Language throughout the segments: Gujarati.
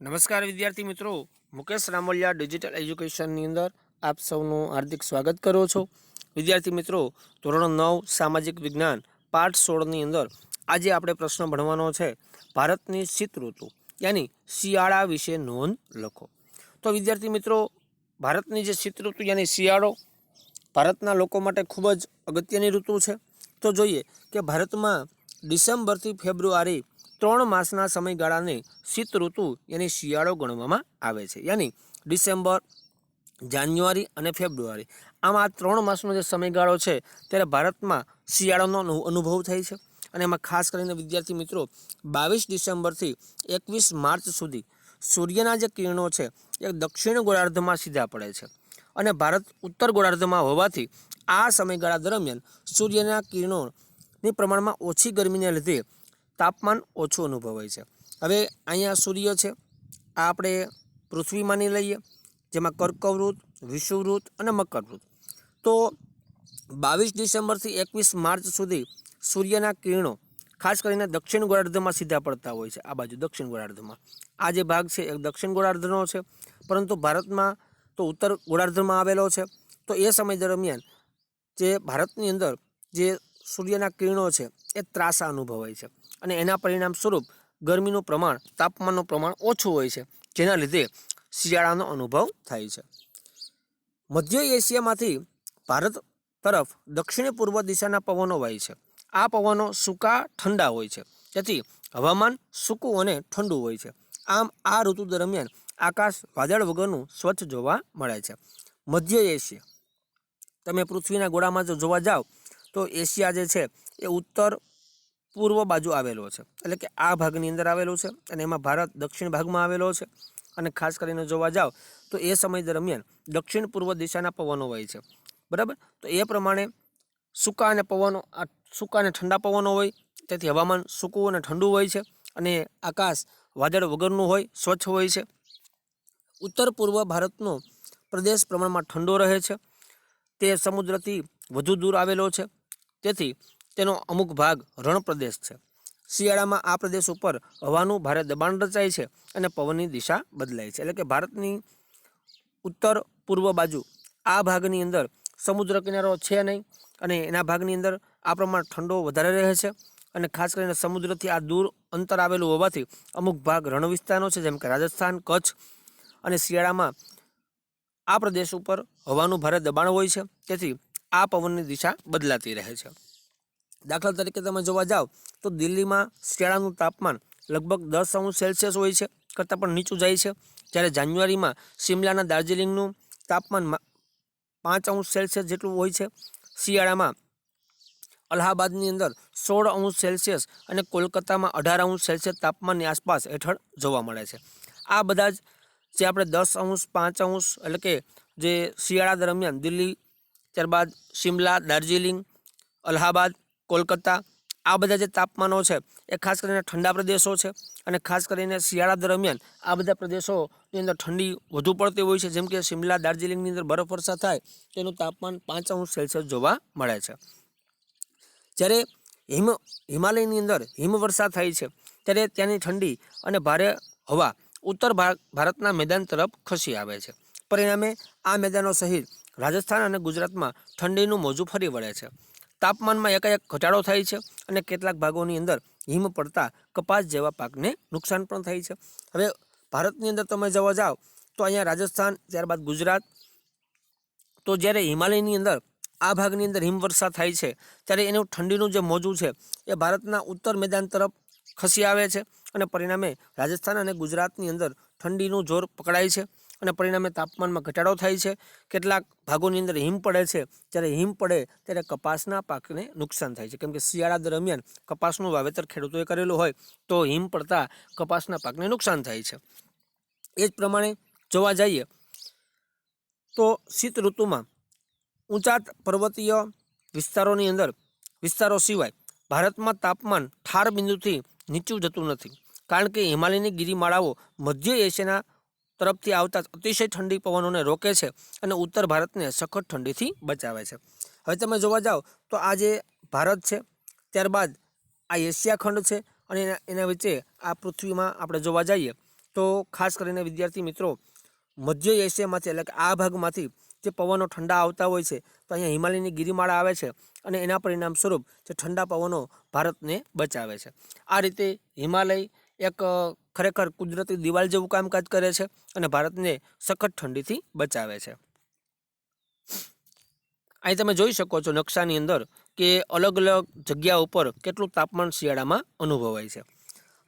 નમસ્કાર વિદ્યાર્થી મિત્રો. મુકેશ રામોલિયા ડિજિટલ એજ્યુકેશનની અંદર આપ સૌનું હાર્દિક સ્વાગત કરો છો. વિદ્યાર્થી મિત્રો, ધોરણ નવ, સામાજિક વિજ્ઞાન, પાઠ સોળની અંદર આજે આપણે પ્રશ્ન ભણવાનો છે, ભારતની શીત ઋતુ, યાની શિયાળા વિશે નોંધ લખો. તો વિદ્યાર્થી મિત્રો, ભારતની જે શીત ઋતુ, યાની શિયાળો ભારતના લોકો માટે ખૂબ જ અગત્યની ઋતુ છે. તો જોઈએ કે ભારતમાં ડિસેમ્બરથી ફેબ્રુઆરી ત્રણ માસના સમયગાળાને શીત ઋતુ યાની શિયાળો ગણવામાં આવે છે. યાની ડિસેમ્બર, જાન્યુઆરી અને ફેબ્રુઆરી. આમ આ ત્રણ માસનો જે સમયગાળો છે, ત્યારે ભારતમાં શિયાળોનો અનુભવ થાય છે. અને એમાં ખાસ કરીને વિદ્યાર્થી મિત્રો, બાવીસ ડિસેમ્બરથી એકવીસ માર્ચ સુધી સૂર્યના જે કિરણો છે, એ દક્ષિણ ગોળાર્ધમાં સીધા પડે છે. અને ભારત ઉત્તર ગોળાર્ધમાં હોવાથી આ સમયગાળા દરમિયાન સૂર્યના કિરણોની પ્રમાણમાં ઓછી ગરમીને લીધે તાપમાન ઓછું અનુભવાય છે. હવે અહીંયા સૂર્ય છે. આ આપણે પૃથ્વી માની લઈએ, જેમાં કર્કવૃત વિષુવૃત અને મકરવૃત. તો બાવીસ ડિસેમ્બરથી એકવીસ માર્ચ સુધી સૂર્યના કિરણો ખાસ કરીને દક્ષિણ ગોળાર્ધમાં સીધા પડતા હોય છે. આ બાજુ દક્ષિણ ગોળાર્ધમાં. આ જે ભાગ છે, એ દક્ષિણ ગોળાર્ધનો છે. પરંતુ ભારતમાં તો ઉત્તર ગોળાર્ધમાં આવેલો છે. તો એ સમય દરમિયાન જે ભારતની અંદર જે સૂર્યના કિરણો છે, એ ત્રાસા અનુભવાય છે. અને એના પરિણામ સ્વરૂપ ગરમીનું પ્રમાણ, તાપમાનનું પ્રમાણ ઓછું હોય છે, જેના લીધે શિયાળાનો અનુભવ થાય છે. મધ્ય એશિયામાંથી ભારત તરફ દક્ષિણ પૂર્વ દિશાના પવનો વાય છે. આ પવનો સૂકા, ઠંડા હોય છે. તેથી હવામાન સૂકું અને ઠંડુ હોય છે. આમ આ ઋતુ દરમિયાન આકાશ વાદળ વગરનું સ્વચ્છ જોવા મળે છે. મધ્ય એશિયા. તમે પૃથ્વીના ગોળામાં જો જોવા જાઓ તો એશિયા જે છે એ ઉત્તર પૂર્વ બાજુ આવેલો છે. એટલે કે આ ભાગની અંદર આવેલો છે અને એમાં ભારત દક્ષિણ ભાગમાં આવેલો છે. અને ખાસ કરીને જોવા જાઓ તો એ સમય દરમિયાન દક્ષિણ પૂર્વ દિશાના પવનો હોય છે. બરાબર? તો એ પ્રમાણે સૂકા અને પવનો, આ સૂકા અને ઠંડા પવનો હોય, તેથી હવામાન સૂકું અને ઠંડુ હોય છે અને આકાશ વાદળ વગરનું હોય, સ્વચ્છ હોય છે. ઉત્તર પૂર્વ ભારતનો પ્રદેશ પ્રમાણમાં ઠંડો રહે છે. તે સમુદ્રથી વધુ દૂર આવેલો છે. તેથી તેનો અમુક ભાગ રણ પ્રદેશ છે. શિયાળામાં આ પ્રદેશ ઉપર હવાનું ભારે દબાણ રચાય છે અને પવનની દિશા બદલાય છે. એટલે કે ભારતની ઉત્તર પૂર્વ બાજુ આ ભાગની અંદર સમુદ્ર કિનારો છે નહીં અને એના ભાગની અંદર આ પ્રમાણ ઠંડો વધારે રહે છે અને ખાસ કરીને સમુદ્રથી આ દૂર અંતર આવેલું હોવાથી અમુક ભાગ રણ વિસ્તારનો છે, જેમ કે રાજસ્થાન, કચ્છ અને શિયાળામાં આ પ્રદેશ ઉપર હવાનું ભારે દબાણ હોય છે. તેથી આ પવનની દિશા બદલાતી રહે છે. દાખલા તરીકે તમે જોવા જાઓ તો દિલ્હીમાં શિયાળાનું તાપમાન લગભગ દસ અંશ સેલ્સિયસ હોય છે, કરતાં પણ નીચું જાય છે. જ્યારે જાન્યુઆરીમાં શિમલાના દાર્જિલિંગનું તાપમાન પાંચ અંશ સેલ્સિયસ જેટલું હોય છે. શિયાળામાં અલ્હાબાદની અંદર સોળ અંશ સેલ્સિયસ અને કોલકાતામાં અઢાર અંશ સેલ્સિયસ તાપમાનની આસપાસ હેઠળ જોવા મળે છે. આ બધા જ જે આપણે દસ અંશ, પાંચ અંશ એટલે કે જે શિયાળા દરમિયાન દિલ્હી ત્યારબાદ શિમલા, દાર્જિલિંગ, અલ્હાબાદ, કોલકાતા આ બધા જે તાપમાનો છે એ ખાસ કરીને ઠંડા પ્રદેશો છે અને ખાસ કરીને શિયાળા દરમિયાન આ બધા પ્રદેશોની અંદર ઠંડી વધુ પડતી હોય છે. જેમ કે શિમલા, દાર્જિલિંગની અંદર બરફ વર્ષા થાય તેનું તાપમાન પાંચ અંશ સેલ્સિયસ જોવા મળે છે. જ્યારે હિમ, હિમાલયની અંદર હિમવર્ષા થાય છે ત્યારે ત્યાંની ઠંડી અને ભારે હવા ઉત્તર ભારતના મેદાન તરફ ખસી આવે છે. પરિણામે આ મેદાનો સહિત રાજસ્થાન અને ગુજરાતમાં ઠંડીનું મોજું ફરી વળે છે. તાપમાનમાં એકાએક ઘટાડો થાય છે અને કેટલાક ભાગોની અંદર હિમ પડતા કપાસ જેવા પાકને નુકસાન પણ થાય છે. હવે ભારતની અંદર તમે જવા જાઓ તો અહીંયા રાજસ્થાન, ત્યારબાદ ગુજરાત. તો જ્યારે હિમાલયની અંદર આ ભાગની અંદર હિમવર્ષા થાય છે, ત્યારે એનું ઠંડીનું જે મોજું છે એ ભારતના ઉત્તર મેદાન તરફ ખસી આવે છે અને પરિણામે રાજસ્થાન અને ગુજરાતની અંદર ઠંડીનું જોર પકડાય છે. અને પરિણામે તાપમાનમાં ઘટાડો થાય છે. કેટલાક ભાગોની અંદર હિમ પડે છે. જ્યારે હિમ પડે ત્યારે કપાસના પાકને નુકસાન થાય છે. કેમ કે શિયાળા દરમિયાન કપાસનું વાવેતર ખેડૂતોએ કરેલું હોય તો હિમ પડતા કપાસના પાકને નુકસાન થાય છે. એ જ પ્રમાણે જોવા જઈએ તો શીત ઋતુમાં ઊંચા પર્વતીય વિસ્તારોની અંદર, વિસ્તારો સિવાય ભારતમાં તાપમાન ઠાર બિંદુથી નીચું જતું નથી. કારણ કે હિમાલયની ગિરિમાળાઓ મધ્ય એશિયાના તરફથી આવતા અતિશય ઠંડી પવનોને રોકે છે અને ઉત્તર ભારતને સખત ઠંડીથી બચાવે છે. હવે તમે જોવા જાઓ તો આ જે ભારત છે, ત્યારબાદ આ એશિયા ખંડ છે અને એના એના વચ્ચે આ પૃથ્વીમાં આપણે જોવા જઈએ તો ખાસ કરીને વિદ્યાર્થી મિત્રો, મધ્ય એશિયામાંથી એટલે કે આ ભાગમાંથી જે પવનો ઠંડા આવતા હોય છે, તો અહીંયા હિમાલયની ગિરિમાળા આવે છે અને એના પરિણામ સ્વરૂપ જે ઠંડા પવનો ભારતને બચાવે છે. આ રીતે હિમાલય એક ખરેખર કુદરતી દિવાલ જેવું કામકાજ કરે છે અને ભારતને સખત ઠંડીથી બચાવે છે. અહીં તમે જોઈ શકો છો નકશાની અંદર કે અલગ અલગ જગ્યા ઉપર કેટલું તાપમાન શિયાળામાં અનુભવાય છે.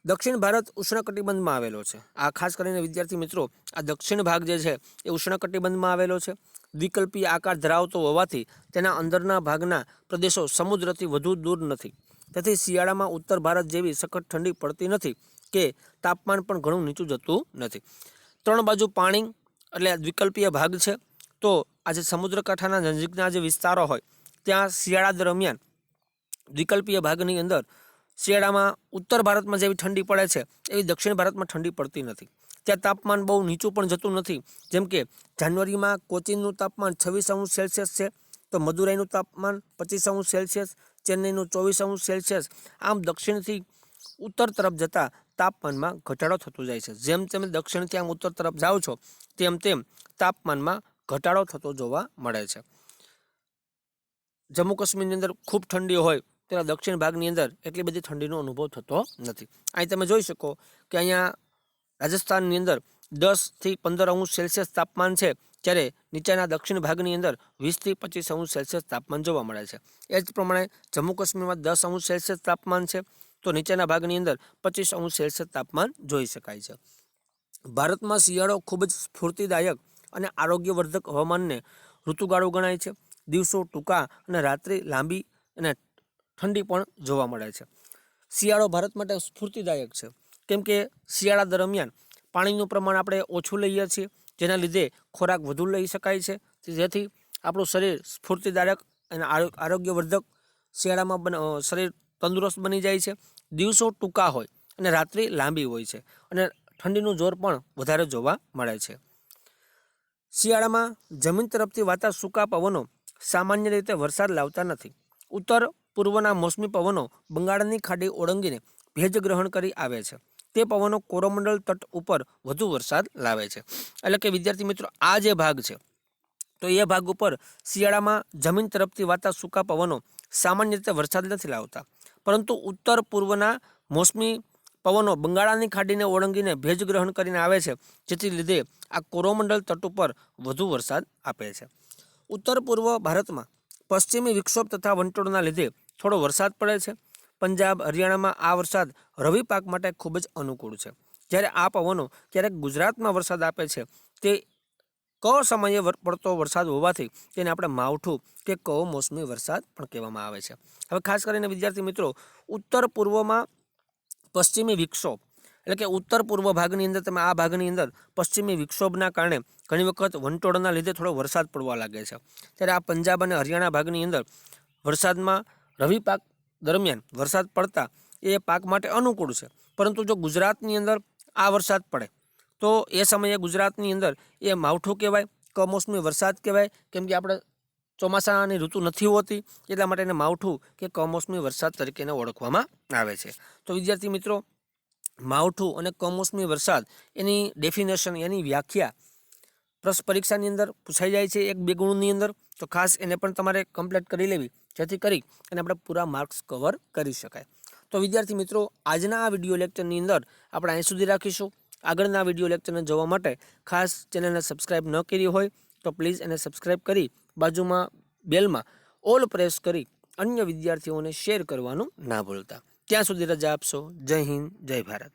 દક્ષિણ ભારત ઉષ્ણકટિબંધમાં આવેલો છે. આ ખાસ કરીને વિદ્યાર્થી મિત્રો, આ દક્ષિણ ભાગ જે છે એ ઉષ્ણકટિબંધમાં આવેલો છે. વિકલ્પી આકાર ધરાવતો હોવાથી તેના અંદરના ભાગના પ્રદેશો સમુદ્રથી વધુ દૂર નથી. તેથી શિયાળામાં ઉત્તર ભારત જેવી સખત ઠંડી પડતી નથી. કે તાપમાન પણ ઘણું નીચું જતું નથી. ત્રણ બાજુ પાણી, એટલે દ્વિકલ્પીય ભાગ છે. તો આજે સમુદ્રકાંઠાના નજીકના જે વિસ્તારો હોય, ત્યાં શિયાળા દરમિયાન દ્વિકલ્પીય ભાગની અંદર શિયાળામાં ઉત્તર ભારતમાં જેવી ઠંડી પડે છે, એવી દક્ષિણ ભારતમાં ઠંડી પડતી નથી. ત્યાં તાપમાન બહુ નીચું પણ જતું નથી. જેમ કે જાન્યુઆરીમાં કોચીનનું તાપમાન છવ્વીસ અંશ સેલ્સિયસ છે, તો મદુરાઈનું તાપમાન પચીસ અંશ સેલ્સિયસ, ચેન્નઈનું ચોવીસ અંશ સેલ્સિયસ. આમ દક્ષિણથી ઉત્તર તરફ જતાં તાપમાનમાં ઘટાડો થતો જાય છે. જેમ તમે દક્ષિણથી આમ ઉત્તર તરફ જાઓ છો, તેમ તેમ તાપમાનમાં ઘટાડો થતો જોવા મળે છે. જમ્મુ કાશ્મીરની અંદર ખૂબ ઠંડી હોય, તેના દક્ષિણ ભાગની અંદર એટલી બધી ઠંડીનો અનુભવ થતો નથી. અહીં તમે જોઈ શકો કે અહીંયા રાજસ્થાનની અંદર દસથી પંદર અંશ સેલ્સિયસ તાપમાન છે, જ્યારે નીચેના દક્ષિણ ભાગની અંદર વીસથી પચીસ અંશ સેલ્સિયસ તાપમાન જોવા મળે છે. એ જ પ્રમાણે જમ્મુ કાશ્મીરમાં દસ અંશ સેલ્સિયસ તાપમાન છે તો નીચેના ભાગની અંદર પચીસ અંશ સેલ્સિયસ તાપમાન જોઈ શકાય છે. ભારતમાં શિયાળો ખૂબ જ સ્ફૂર્તિદાયક અને આરોગ્યવર્ધક હવામાનને ઋતુગાળો ગણાય છે. દિવસો ટૂંકા અને રાત્રિ લાંબી અને ઠંડી પણ જોવા મળે છે. શિયાળો ભારત માટે સ્ફૂર્તિદાયક છે. કેમ કે શિયાળા દરમિયાન પાણીનું પ્રમાણ આપણે ઓછું લઈએ છીએ, જેના લીધે ખોરાક વધુ લઈ શકાય છે. જેથી આપણું શરીર સ્ફૂર્તિદાયક અને આરો- આરોગ્યવર્ધક શિયાળામાં શરીર તંદુરસ્ત બની જાય છે. દિવસો ટૂંકા હોય અને રાત્રિ લાંબી હોય છે અને ઠંડીનું જોર પણ વધારે જોવા મળે છે. શિયાળામાં જમીન તરફથી વાતા સૂકા પવનો સામાન્ય રીતે વરસાદ લાવતા નથી. ઉત્તર પૂર્વના મોસમી પવનો બંગાળની ખાડી ઓળંગીને ભેજ ગ્રહણ કરી આવે છે. તે પવનો કોરોમંડળ તટ ઉપર વધુ વરસાદ લાવે છે. એટલે કે વિદ્યાર્થી મિત્રો, આ જે ભાગ છે, તો એ ભાગ ઉપર શિયાળામાં જમીન તરફથી વાતા સૂકા પવનો સામાન્ય રીતે વરસાદ નથી લાવતા. પરંતુ ઉત્તર પૂર્વના મોસમી પવનો બંગાળાની ખાડીને ઓળંગીને ભેજ ગ્રહણ કરીને આવે છે, જેથી લીધે આ કોરોમંડળ તટ ઉપર વધુ વરસાદ આપે છે. ઉત્તર પૂર્વ ભારતમાં પશ્ચિમી વિક્ષોભ તથા વંટોળના લીધે થોડો વરસાદ પડે છે. પંજાબ, હરિયાણામાં આ વરસાદ રવિ પાક માટે ખૂબ જ અનુકૂળ છે. જ્યારે આ પવનો ક્યારેક ગુજરાતમાં વરસાદ આપે છે, તે ક સમયે પડતો વરસાદ હોવાથી તેને આપણે માવઠું કે કમોસમી વરસાદ પણ કહેવામાં આવે છે. હવે ખાસ કરીને વિદ્યાર્થી મિત્રો, ઉત્તર પૂર્વમાં પશ્ચિમી વિક્ષોભ, એટલે કે ઉત્તર પૂર્વ ભાગની અંદર તમે આ ભાગની અંદર પશ્ચિમી વિક્ષોભના કારણે ઘણી વખત વંટોળના લીધે થોડો વરસાદ પડવા લાગે છે. ત્યારે આ પંજાબ અને હરિયાણા ભાગની અંદર વરસાદમાં રવિ પાક દરમિયાન વરસાદ પડતા એ પાક માટે અનુકૂળ છે. પરંતુ જો ગુજરાતની અંદર આ વરસાદ પડે તો એ સમયે ગુજરાતની અંદર એ માવઠું કહેવાય, કમોસમી વરસાદ કહેવાય, કેમ કે આપણે ચોમાસાની ઋતુ નથી હોતી, એટલા માટે એને માવઠું કે કમોસમી વરસાદ તરીકે એને ઓળખવામાં આવે છે. તો વિદ્યાર્થી મિત્રો, માવઠું અને કમોસમી વરસાદ એની ડેફિનેશન એની વ્યાખ્યા પ્રશ્ન પરીક્ષાની અંદર પૂછાઈ જાય છે એક બે ગુણની અંદર, તો ખાસ એને પણ તમારે કમ્પ્લીટ કરી લેવી, જેથી કરી અને આપણે પૂરા માર્ક્સ કવર કરી શકાય. તો વિદ્યાર્થી મિત્રો, આજના આ વીડિયો લેક્ચરની અંદર આપણે અહીં સુધી રાખીશું. આગળના વીડિયો લેક્ચરને જોવા માટે ખાસ ચેનલને સબસ્ક્રાઇબ ન કરી હોય તો પ્લીઝ એને સબસ્ક્રાઇબ કરી બાજુમાં બેલમાં ઓલ પ્રેસ કરી અન્ય વિદ્યાર્થીઓને શેર કરવાનું ના ભૂલતા. ત્યાં સુધી રજા આપશો. જય હિન્દ, જય ભારત.